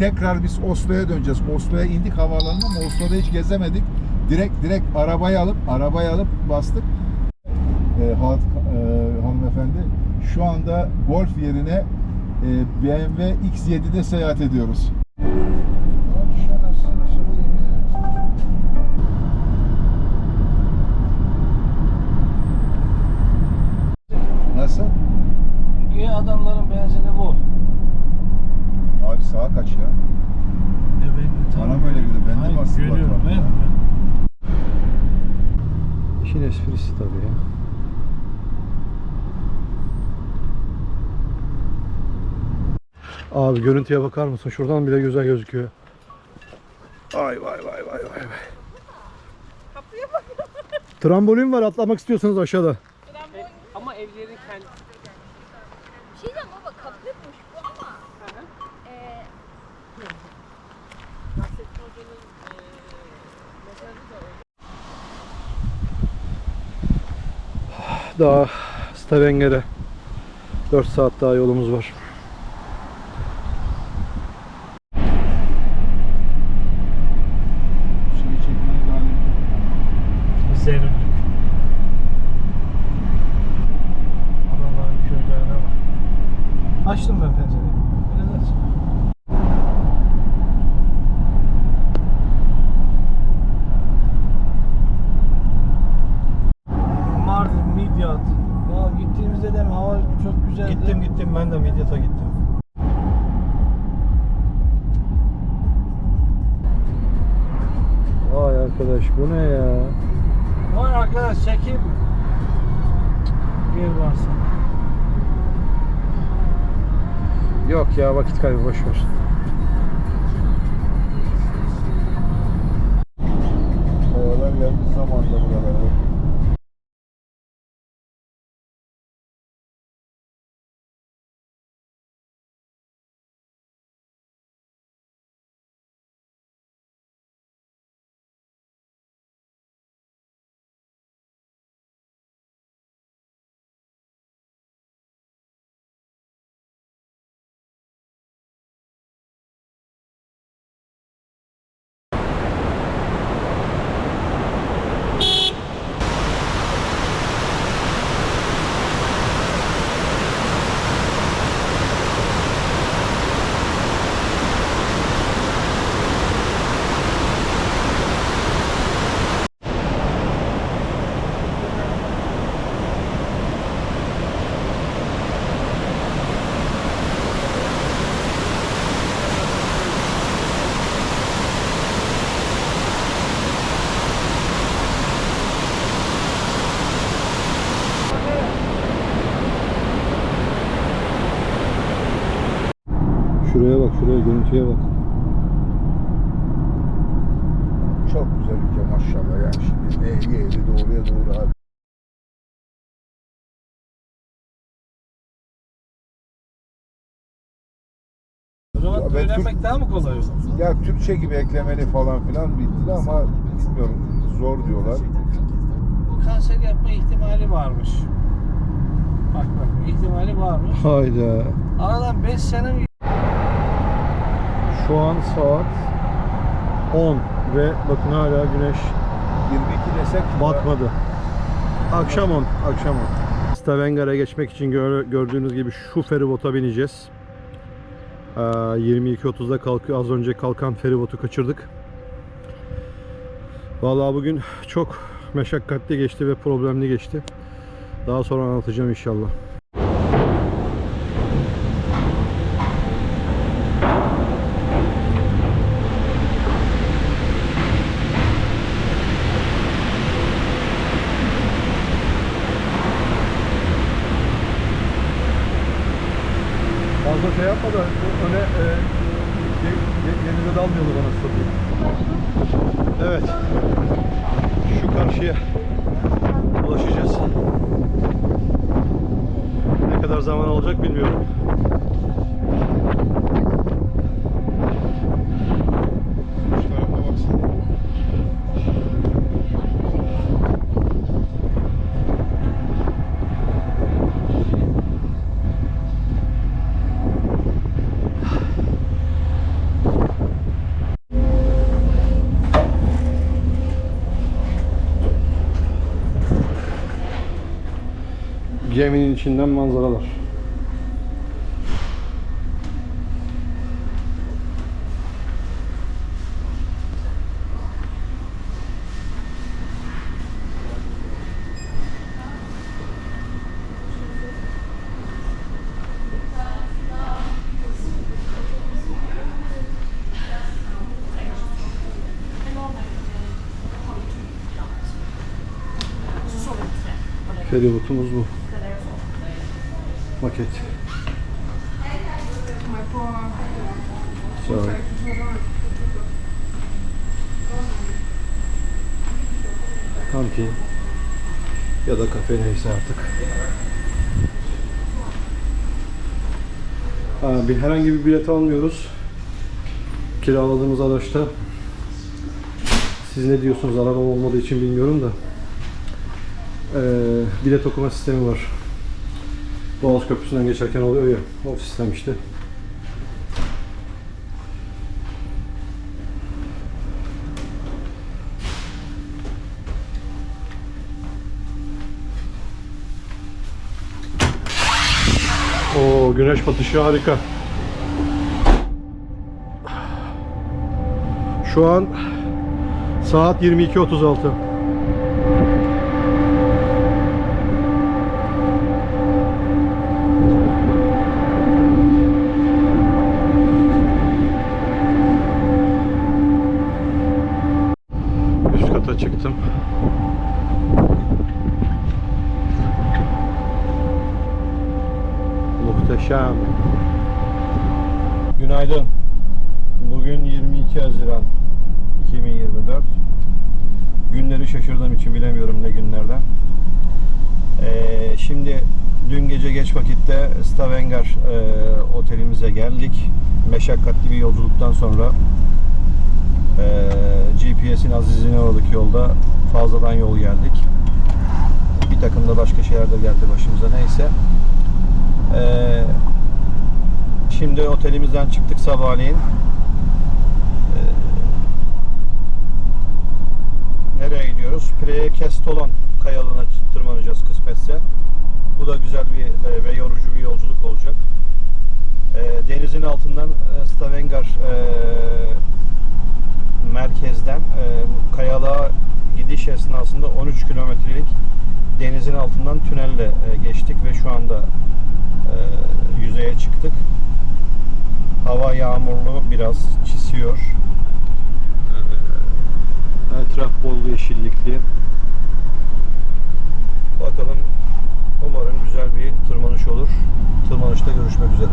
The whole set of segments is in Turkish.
tekrar biz Oslo'ya döneceğiz. Oslo'ya indik havaalanına ama Oslo'da hiç gezemedik. Direkt direkt arabayı alıp arabayı alıp bastık. Ee, ha- e, hanımefendi şu anda Golf yerine e, BMW X7'de seyahat ediyoruz. Esprisi tabii ya. Abi görüntüye bakar mısın? Şuradan bile güzel gözüküyor. Ay vay vay vay vay vay. Trambolin var atlamak istiyorsanız aşağıda. Ama evlerin kendi Bir şey diyeceğim baba kapıymış bu ama. Eee Nasrettin Hoca'nın eee mezarı da orada. Daha Stavanger'e 4 saat daha yolumuz var. Açtım ben pencereyi. Öyle dersin. Mardin, Midyat. Ya gittiğimizde de hava çok güzeldi. Gittim gittim ben de Midyat'a gittim. Vay arkadaş bu ne ya? Vay arkadaş çekeyim mi? Bir varsa. Yok ya vakit kaybı boş ver. Kayalar gelmiş zamanda buralara. Görüntüye bak. Çok güzel ülke maşallah yani şimdi ehli ehli doğruya doğru abi. Ben öğrenmek Türk- daha mı kolay o zaman? Ya Türkçe gibi eklemeli falan filan bildi ama bilmiyorum zor diyorlar. Bu kanser yapma ihtimali varmış. Bak bak ihtimali varmış. Hayda. Aradan 5 sene mi Şu an saat 10 ve bakın hala güneş 22 desek batmadı. Akşam 10, akşam 10. Stavanger'a geçmek için gör- gördüğünüz gibi şu feribota bineceğiz. Ee, 22.30'da kalkıyor. Az önce kalkan feribotu kaçırdık. Vallahi bugün çok meşakkatli geçti ve problemli geçti. Daha sonra anlatacağım inşallah. Şey yapma öne e, de- de- denize dalmayalım. Evet. Şu karşıya ulaşacağız. Ne kadar zaman alacak bilmiyorum. Geminin içinden manzaralar. Feribotumuz bu. Maket. Sağ ol. Kantin ya da kafe neyse artık. Ha, bir herhangi bir bilet almıyoruz. Kiraladığımız araçta siz ne diyorsunuz araba olmadığı için bilmiyorum da ee, bilet okuma sistemi var. Boğaz Köprüsü'nden geçerken oluyor ya, o sistem işte. O güneş batışı harika. Şu an saat 22.36. Çıktım. Muhteşem. Günaydın. Bugün 22 Haziran 2024. Günleri şaşırdığım için bilemiyorum ne günlerden. Ee, şimdi dün gece geç vakitte Stavanger e, otelimize geldik. Meşakkatli bir yolculuktan sonra GPS'in azizliğine uğradık yolda. Fazladan yol geldik. Bir takım da başka şeyler de geldi başımıza neyse. Ee, şimdi otelimizden çıktık sabahleyin. Ee, nereye gidiyoruz? Prekestolon kayalığına tırmanacağız kısmetse. Bu da güzel bir e, ve yorucu bir yolculuk olacak. Ee, denizin altından e, Stavanger e, merkezden e, kayalığa gidiş esnasında 13 kilometrelik denizin altından tünelle e, geçtik ve şu anda e, yüzeye çıktık. Hava yağmurlu biraz çisiyor. E, etraf bol yeşillikli. Bakalım umarım güzel bir tırmanış olur. Tırmanışta görüşmek üzere.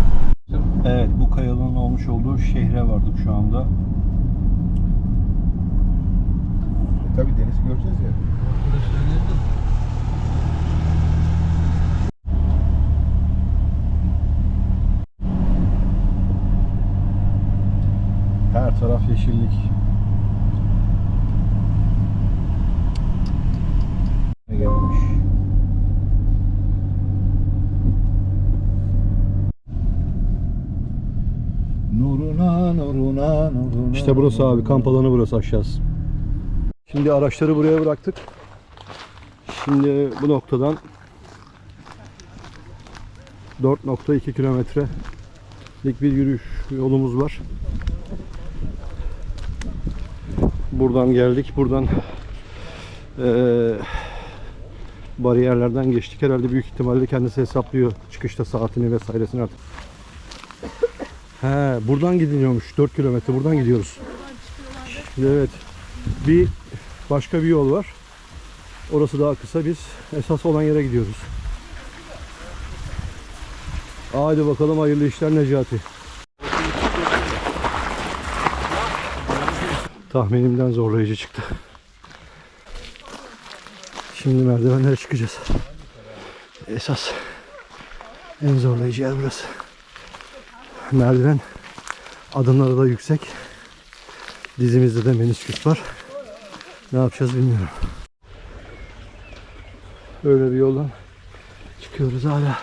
Evet bu kayalığın olmuş olduğu şehre vardık şu anda. E, tabii denizi göreceğiz ya. Her taraf yeşillik. İşte burası abi kamp alanı burası aşağısı. Şimdi araçları buraya bıraktık. Şimdi bu noktadan 4.2 kilometrelik bir yürüyüş yolumuz var. Buradan geldik. Buradan eee, bariyerlerden geçtik. Herhalde büyük ihtimalle kendisi hesaplıyor çıkışta saatini vesairesini artık. He, buradan gidiliyormuş. 4 kilometre buradan gidiyoruz. Evet. Bir başka bir yol var. Orası daha kısa. Biz esas olan yere gidiyoruz. Haydi bakalım hayırlı işler Necati. Tahminimden zorlayıcı çıktı. Şimdi merdivenlere çıkacağız. Esas en zorlayıcı yer burası. Merdiven adımları da yüksek. Dizimizde de menisküs var. Ne yapacağız bilmiyorum. Böyle bir yoldan çıkıyoruz hala.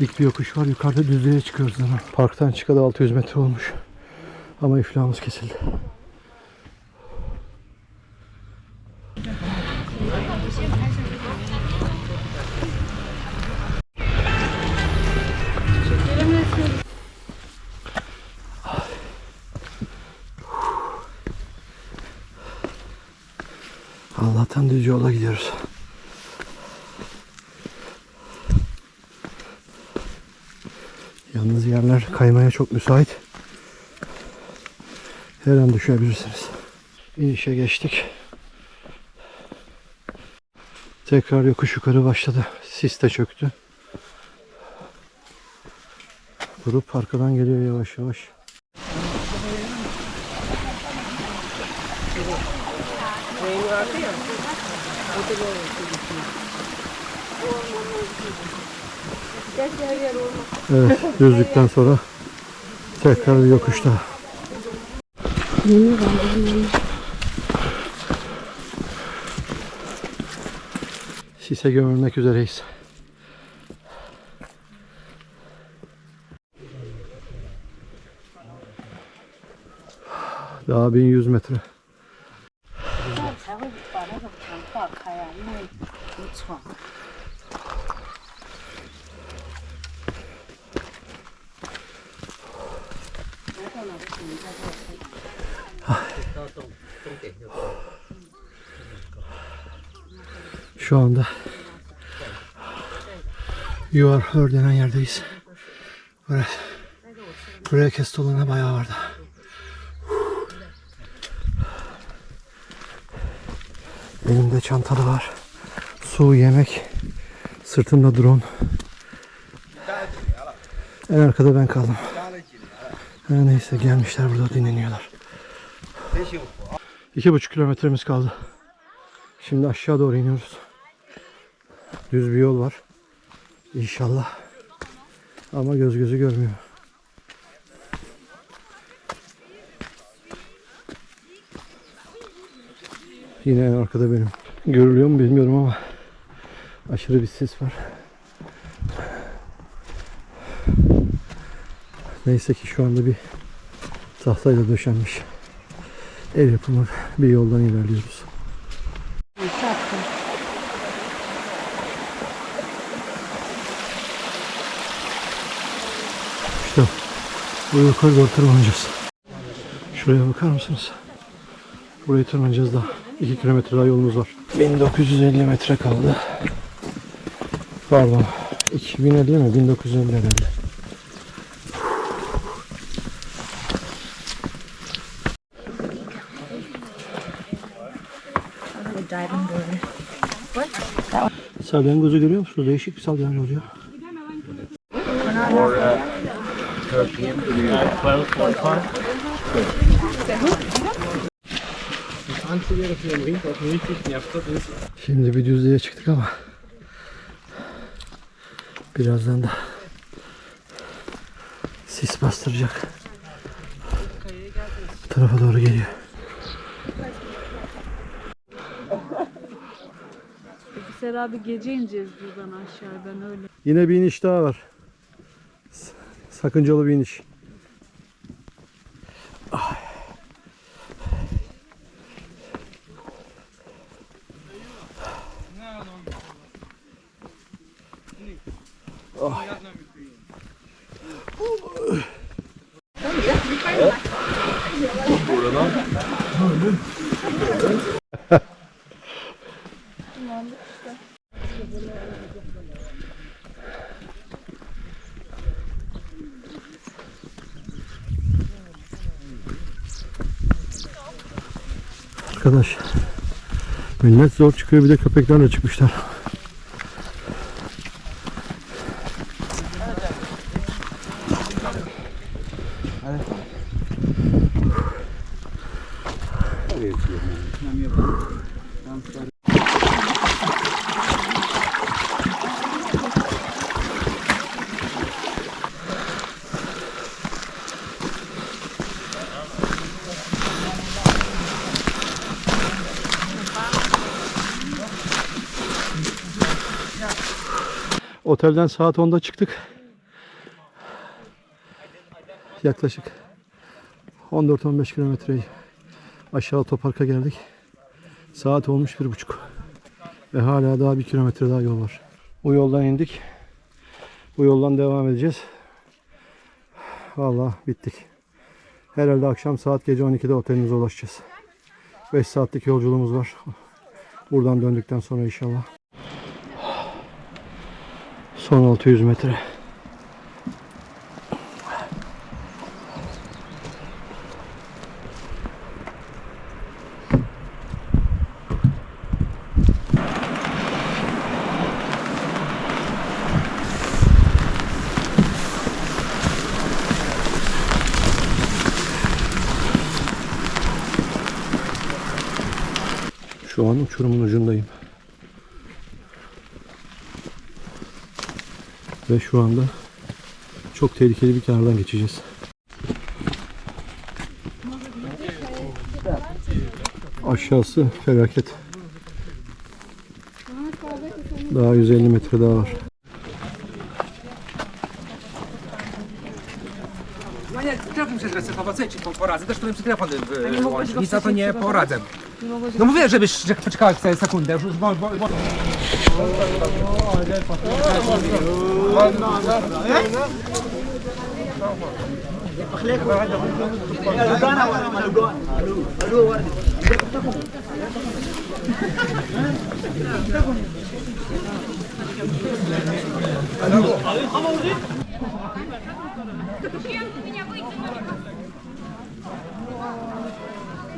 Dik bir yokuş var. Yukarıda düzlüğe çıkıyoruz ama. Parktan çıkalı 600 metre olmuş. Ama iflahımız kesildi. Düz yola gidiyoruz. Yalnız yerler kaymaya çok müsait. Her an düşebilirsiniz. İnişe geçtik. Tekrar yokuş yukarı başladı. Sis de çöktü. Grup arkadan geliyor yavaş yavaş. Evet, düzlükten sonra tekrar bir yokuşta. Sise gömülmek üzereyiz. Daha 1100 metre. Yuvar denen yerdeyiz. Buraya, buraya kestolana bayağı vardı. Elimde çantalı var. Su, yemek. Sırtımda drone. En arkada ben kaldım. Her neyse gelmişler burada dinleniyorlar. İki buçuk kilometremiz kaldı. Şimdi aşağı doğru iniyoruz. Düz bir yol var. İnşallah. Ama göz gözü görmüyor. Yine arkada benim. Görülüyor mu bilmiyorum ama aşırı bir ses var. Neyse ki şu anda bir tahtayla döşenmiş ev yapımı bir yoldan ilerliyoruz. İşte bu yukarı doğru tırmanacağız. Şuraya bakar mısınız? Burayı tırmanacağız daha. 2 kilometre daha yolumuz var. 1950 metre kaldı. Pardon. 2050 mi? 1950 herhalde. Salyangozu görüyor musunuz? Değişik bir salyangoz ya. Şimdi bir düzlüğe çıktık ama birazdan da sis bastıracak. Bu tarafa doğru geliyor. Ser abi gece ineceğiz buradan aşağı ben öyle. Yine bir iniş daha var. Sakıncalı bir iniş. Ay. Ay. Arkadaş millet zor çıkıyor bir de köpeklerle çıkmışlar. Otelden saat 10'da çıktık. Yaklaşık 14-15 kilometre aşağı otoparka geldik. Saat olmuş bir buçuk. Ve hala daha bir kilometre daha yol var. Bu yoldan indik. Bu yoldan devam edeceğiz. Vallahi bittik. Herhalde akşam saat gece 12'de otelimize ulaşacağız. 5 saatlik yolculuğumuz var. Buradan döndükten sonra inşallah. Son 600 metre. Şu an uçurumun ucundayım. Ve şu anda çok tehlikeli bir kenardan geçeceğiz. Aşağısı felaket. Daha 150 metre daha var. No nie, trafił się zresetować, co ci po- poradzę, też powiem ci telefon wyłączyć, nic na to nie poradzę. No mówię, żebyś że poczekałeś sobie sekundę, już bo, bo, bo...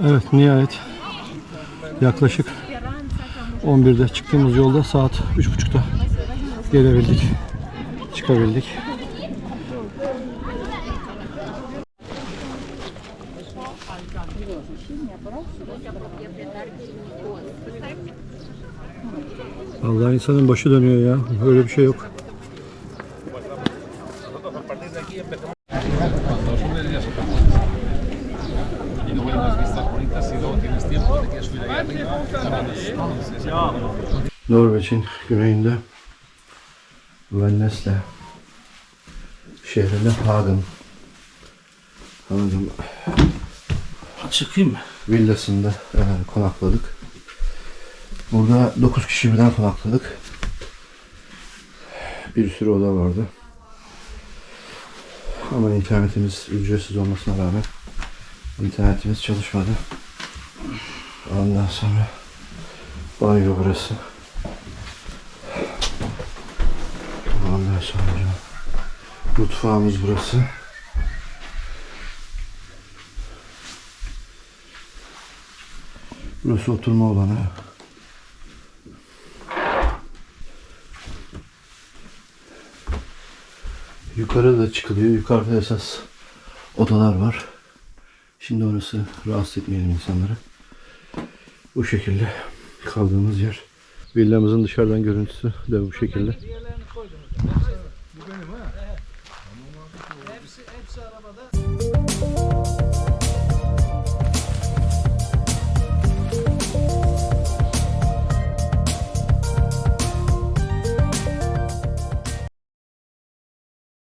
Evet nihayet yaklaşık 11'de çıktığımız yolda saat 3.30'da gelebildik. Çıkabildik. Allah insanın başı dönüyor ya. Böyle bir şey yok. Norveç'in güneyinde Vennesle şehrinde Hagen Hagen Çıkayım mı? villasında e, konakladık. Burada 9 kişi birden konakladık. Bir sürü oda vardı. Ama internetimiz ücretsiz olmasına rağmen internetimiz çalışmadı. Ondan sonra banyo burası. Mutfağımız burası. Burası oturma alanı. Yukarı da çıkılıyor. Yukarıda esas odalar var. Şimdi orası rahatsız etmeyelim insanları. Bu şekilde kaldığımız yer. Villamızın dışarıdan görüntüsü de bu şekilde.